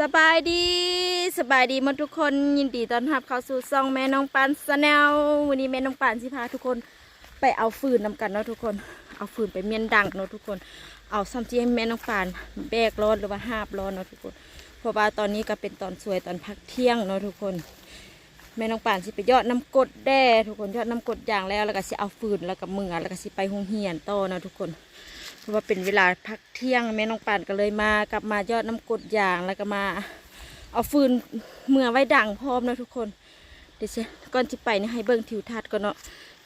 สบายดีสบายดีหมดทุกคนยินดีต้อนรับเข้าสู่ซองแม่น้องปานสแนลวันนี้แม่น้องปานสิพาทุกคนไปเอาฟืนนำกันเนาะทุกคน เอาฟืนไปเมียนดังเนาะทุกคน เอาซ้ำที่ให้แม่น้องปานแบกร้อนหรือว่าห้าบร้อนเนาะทุกคน เพราะว่าตอนนี้ก็เป็นตอนสวยตอนพักเที่ยงเนาะทุกคน แม่น้องปานสิไปยอดน้ำกดแด่ทุกคนยอดน้ำกดอย่างแล้วแล้วก็สิเอาฟืนแล้วก็มือแล้วก็สิไปหงเหียนต่อเนาะทุกคน ราะว่าเป็นเวลาพักเที่ยงแม่น้องปานก็เลยมากลับมายอดน้ำกดอย่างแล้วก็มาเอาฟืนเมื่อไว้ดังพร้อมนะทุกคน เดี๋ยวเชก่อนที่ไปนี่ให้เบิ่งทิวทัศน์ก่อนเนาะ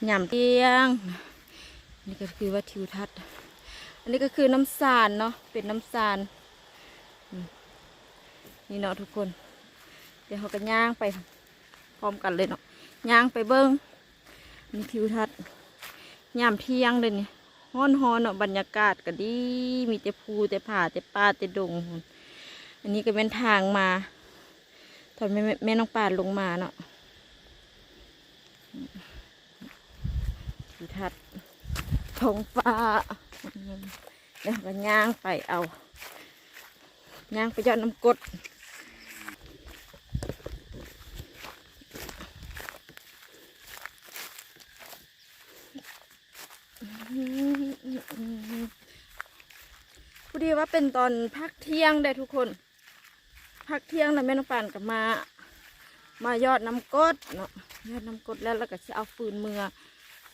หย่ำเตียง นี่ก็คือว่าทิวทัศน์ อันนี้ก็คือน้ำสานเนาะเป็นน้ำสานนี่เนาะทุกคน เดี๋ยวเขาก็ย่างไปพร้อมกันเลยเนาะย่างไปเบิ่งนี่ทิวทัศน์หยามเที่ยงเลยนี่ ฮ้อนๆเนาะบรรยากาศก็ดี มีแต่ภูแต่ผาแต่ป่าแต่ดง อันนี้ก็เป็นทางมาตอนแม่แม่แม่น้องปานลงมาเนาะทิวทัศน์ท้องฟ้าแล้วก็ย่างไปเอาย่างไปยอดน้ำกด พอดีว่าเป็นตอนพักเที่ยงได้ทุกคน พักเที่ยงแล้วแม่น้องปานกับมา มายอดน้ำกดเนาะยอดน้ำกดแล้วเราก็จะเอาฟืนมือ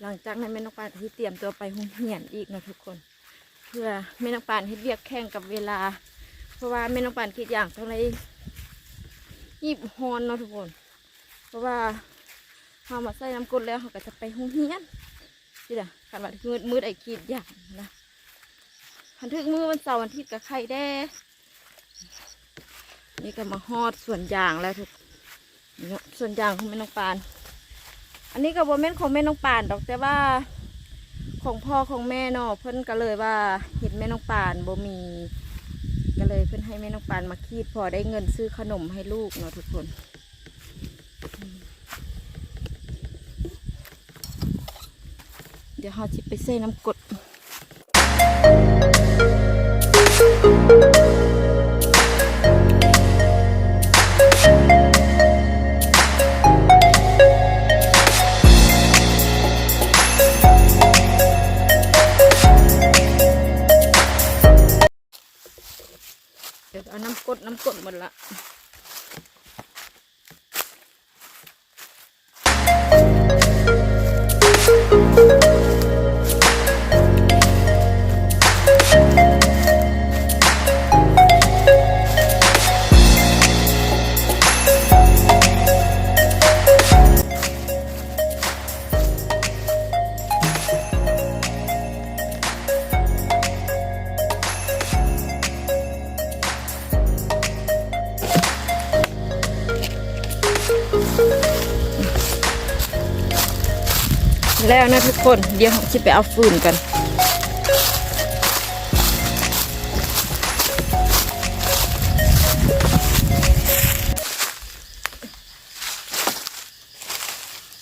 หลังจากนั้นแม่น้องปานก็ที่เตรียมตัวไปหุงเหียนอีกเนาะทุกคน เพื่อแม่น้องปานให้เรียกแข่งกับเวลา เพราะว่าแม่น้องปานคิดอย่างต้องเลยยิบฮอนเนาะทุกคน เพราะว่าเรามาใส่น้ำกดแล้วเขาก็จะไปหุงเหียนนี่แหละ ขันว่ามืดมืดไอ้ขีดอย่างนะพันทึกมือวันเสาร์วันอาทิตย์กับไข่แด้ นี่ก็มาฮอดส่วนยางแล้วทุกนี่เนส่วนยางของแม่น้องปาน อันนี้ก็บแม่นของแม่น้องปานดอกแต่ว่าของพ่อของแม่เนาะเพิ่นก็เลยว่าเห็นแม่น้องปานบ่มีก็เลยเพิ่นให้แม่น้องปานมาคีดพอได้เงินซื้อขนมให้ลูกเนาะทุกคน เดี๋ยวเราจะไปเซ่น้ำกดเดี๋ยวเอาน้ำกดน้ำกดหมดละ แล้วนะทุกคนเดี๋ยวจะไปเอาฟืนกัน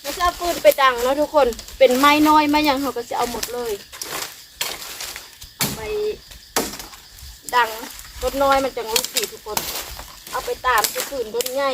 เราจะเอาฟืนไปดังเนาะทุกคนเป็นไม้น้อยไม้ยังเขาก็จะเอาหมดเลยเอาไปดังต้นน้อยมันจะรู้สีทุกคน เอาไปตามที่ฟืนต้นใหญ่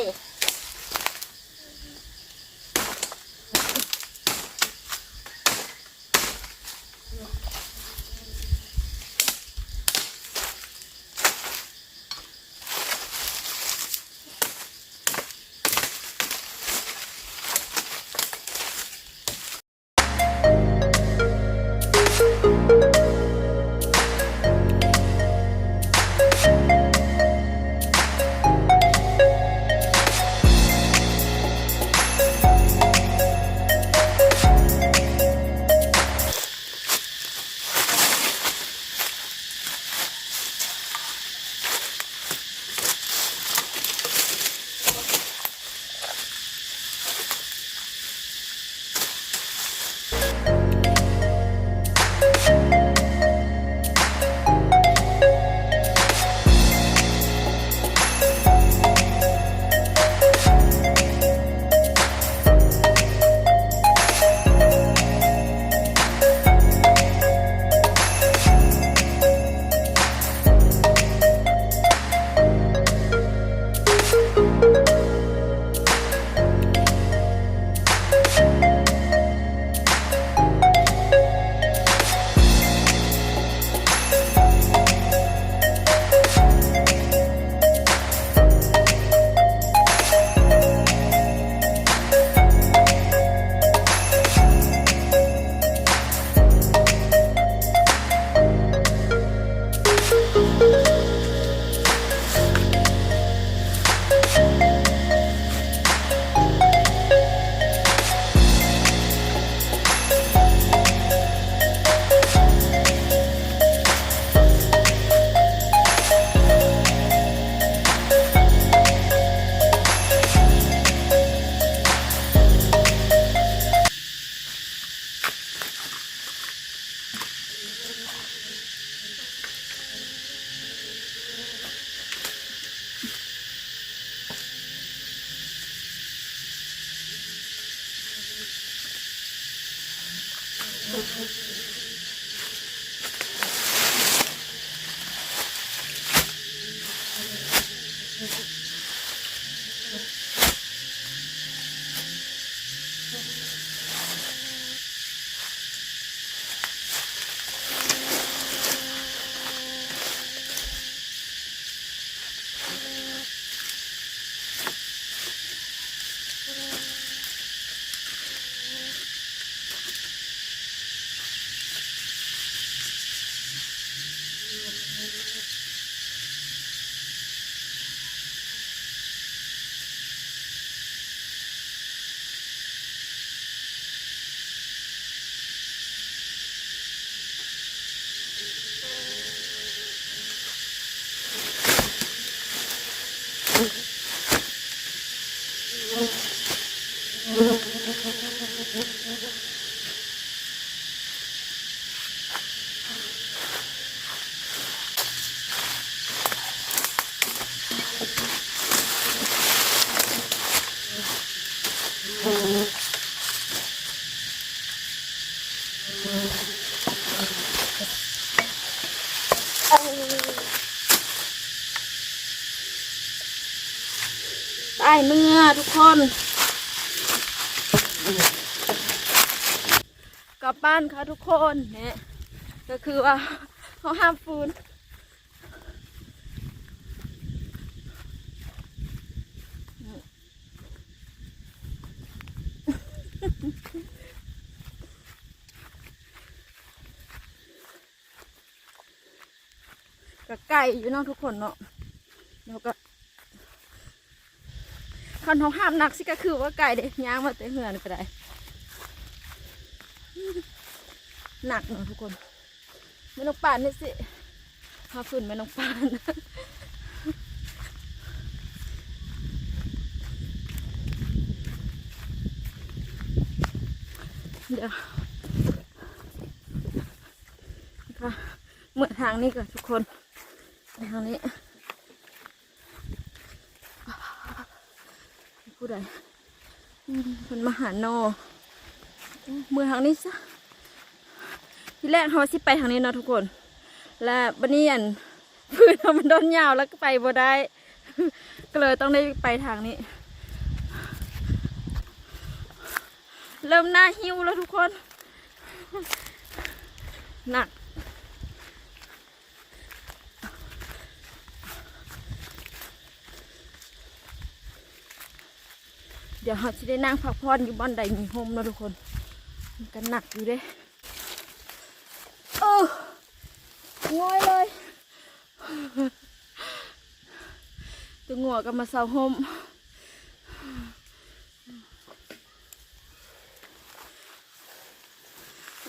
ทุกคน กลับบ้านค่ะทุกคนเนี่ยก็คือว่าเขาห้ามฟืนก็ไก่อยู่นาะทุกคนเนาะแล้วก็ คันเขาห้ามหนักสิก็คือว่าไก่เด็กย่างมาแต่เหือนก็ได้หนักเนาะทุกคนไม่ต้องป่านนี่สิหาฝืนไม่ต้องป่านเดี๋ยวค่ะเมื่อทางนี้ก่อนทุกคนทางนี้ ผู้ใดอืมเป็นมาหาโนเมื่อทางนี้ซะที่แรกเขาสิไปทางนี้เนาะทุกคน และบันนี้อันพื้นมันโดนยาวแล้วก็ไปบ่ได้ ก็เลยต้องได้ไปทางนี้ เริ่มหน้าหิวแล้วทุกคน หนัก เดี๋ยวเราจะได้นั่งพักผ่อนอยู่บ้านใดมีโฮมนะทุกคน มันกันหนักอยู่เด้เออง่อยเลยตัวงัวก็มาเสาโฮม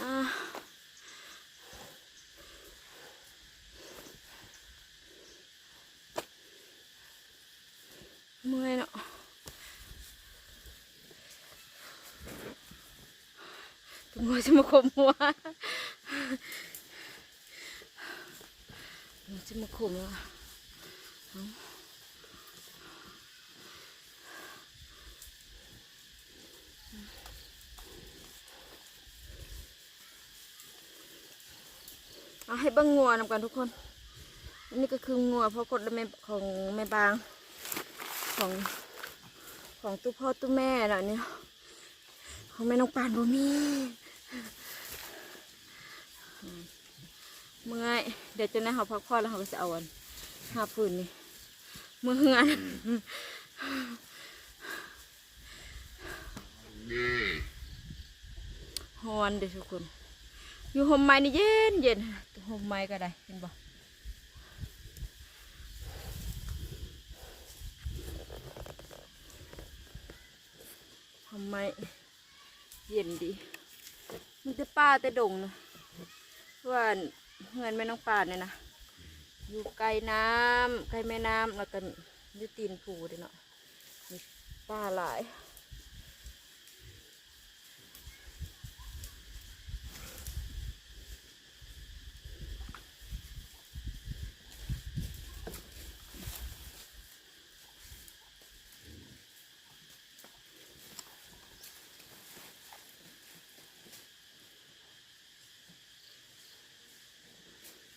อ่าเมื่อยเนาะ ตัวงัวจะมาขมหัวมันจะมาขมแล้วเอาเอให้เบิ้งงัวนำกันทุกคน อันนี้ก็คืองัวพ่อกดแม่ของแม่บาง ของของตู้พ่อตู้แม่แล้วเนี่ยของแม่น้องปานบ่มี เมื่อยเดี๋ยวจะได้เขาพักผ่อนแล้วเขาก็จะเอาอันหาฟืนนี่เมื่อเฮือนฮอนเดี๋ยวทุกคน อยู่ห่มไม้นี่เย็นเย็นห่มไม้ก็ได้เห็นบ่ห่มไม้เย็นดี มันจะป้าแต่ดงนะว่าเงินแม่น้องป่าเนี่ยนะอยู่ไกลน้ำไกลแม่น้ำแล้วก็อยูตีนผูเด้เนาะมีป้าหลาย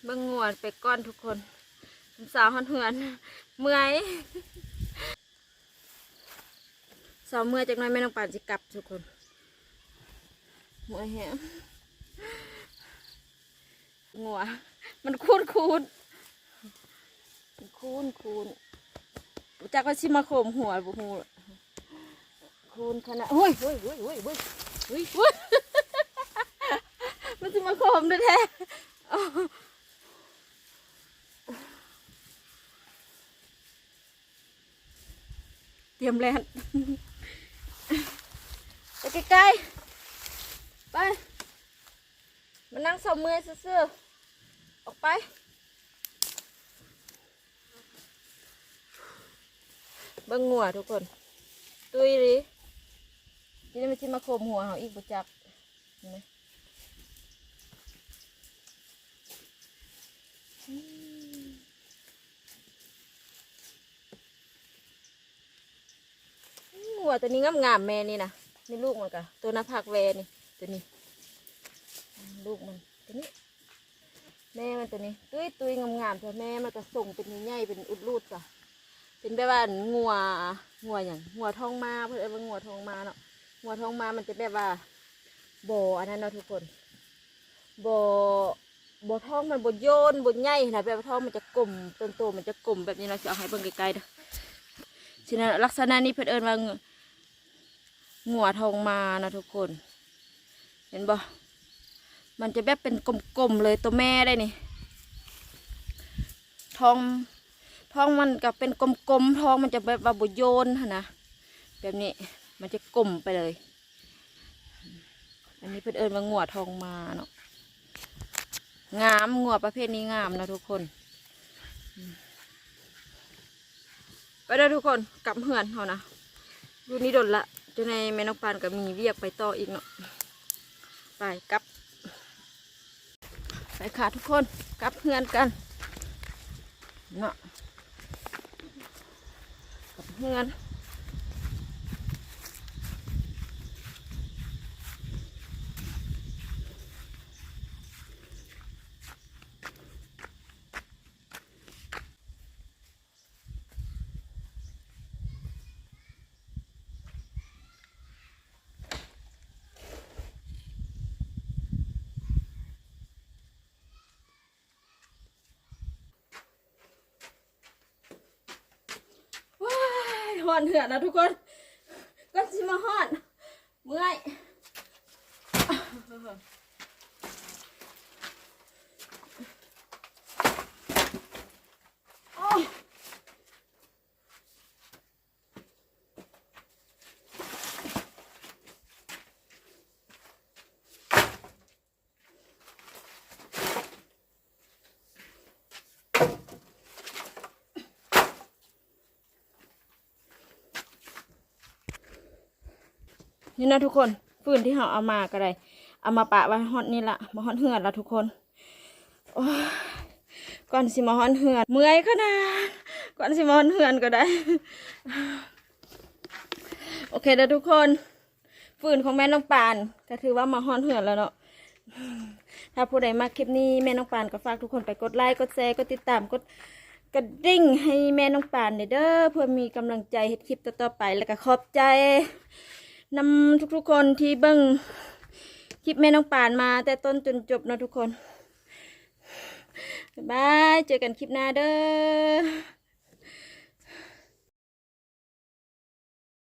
เบิ่งงวดไปก้อนทุกคนสาวหันเหือนเมื่อยสาวเมื่อยจากนั้นแม่น้องป่านจะกลับทุกคนเมื่อยแฮะงัวมันคูนคูนคูนคูนจากว่าชิมาโคมหัวบุหูคูนขนาดเฮ้ยเฮ้ยเฮ้ยเฮ้ยเฮ้ยเฮ้ยเฮ้ยมันจะมาโคมด้วยแท้เตรี ยมแลนไปใกล้ๆไปมานั่งสอบมือซื่อๆออกไปเบิ่งงัวทุกคน ตุยดิทีนี้มันจะมาโคมหัวเขาอีกบุจักเห็นไหม หัวตัวนี้งามงามแม่นี่นะนี่ลูกมันกะตัวหน้าผักแวนี่ตัวนี้ ลูกมันตัวนี้ แม่มันตัวนี้ ตุ้ยตุ้ยงามงามแต่แม่มันก็ส่งเป็นใหญ่เป็นอุดรูดจ้ะเป็นแบบว่างัวงัวอย่างงัวทองมาเพื่อดีว่างัวทองมาเนาะงัวทองมามันจะแบบว่าบ่ออันนั้นเนาะทุกคนบ่อบ่อทองมันบ่โยนบ่ใหญ่นะแบบว่าทองมันจะกลมต้นโตมันจะกลมแบบนี้เราจะเอาให้เบิ่งไกลๆเด้อ ฉะนั้นลักษณะนี้เพื่อนเอิ้นว่างัวทองมานะทุกคน เห็นบ่ มันจะแบบเป็นกลมๆเลยตัวแม่ได้นี่ทองทองมันก็เป็นกลมๆทองมันจะแบบว่าบุโยนนะแบบนี้มันจะกลมไปเลย อันนี้เพื่อนเอิญว่างัวทองมาเนาะงามงัวประเภทนี้งามนะทุกคน ไปเด้อทุกคนกลับเหือนเขานะดูนี่โดนละจนในแม่นกปานก็มีเรียกไปต่ออีกเนาะไปกลับไปค่ะทุกคนกลับเพื่อนกันเนาะกลับเพื่อนว้ายห อนเหือดนะทุกคนก็ชิมาฮอนเมื่อย นี่นะทุกคนฟืนที่เราเอามาก็ได้เอามาปะไว้ฮอตนี่ละมาฮอตเหือดละทุกคนก่อนสิมาฮอตเหือดเมื่อยขนาดก่อนสิมาฮอตเหือดก็ได้ โอเคแล้วทุกคนฟืนของแม่น้องปานก็ถือว่ามาฮอตเหือดแล้วเนาะถ้าผู้ใดมาคลิปนี้แม่น้องปานก็ฝากทุกคนไปกดไลค์กดแชร์กดติดตามกดกระดิ่งให้แม่น้องปานเด้อเพื่อมีกำลังใจเฮ็ดคลิปต่อๆไปแล้วก็ขอบใจ นำทุกๆคนที่เบิ่งคลิปแม่น้องป่านมา แต่ต้นจนจบนะทุกคนบาย เจอกันคลิปหน้าเด้อ